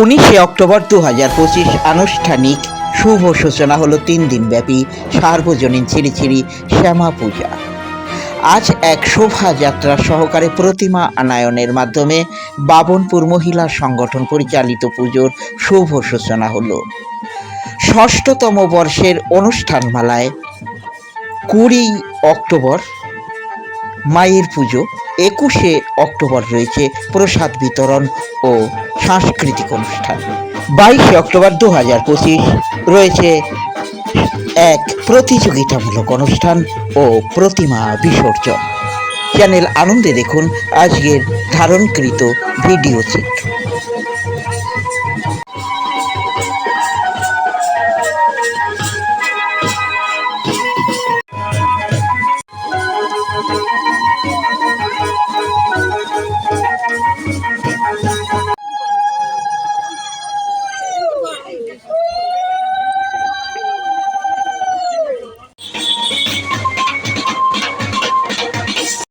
উনিশে অক্টোবর দু হাজার পঁচিশ আনুষ্ঠানিক শুভ সূচনা হলো তিন দিনব্যাপী সার্বজনীন শ্রী শ্রী শ্যামা পূজা। আজ এক শোভাযাত্রা সহকারে প্রতিমা আনায়নের মাধ্যমে বাবনপুর মহিলা সংগঠন পরিচালিত পুজোর শুভ সূচনা হলো। ষষ্ঠতম বর্ষের অনুষ্ঠানমালায় কুড়ি অক্টোবর মায়ের পুজো। একুশে অক্টোবর রয়েছে প্রসাদ বিতরণ ও সাংস্কৃতিক অনুষ্ঠান। বাইশে অক্টোবর দু হাজার পঁচিশ রয়েছে এক প্রতিযোগিতামূলক অনুষ্ঠান ও প্রতিমা বিসর্জন। চ্যানেল আনন্দে দেখুন আজকের ধারণকৃত ভিডিও চিত্র।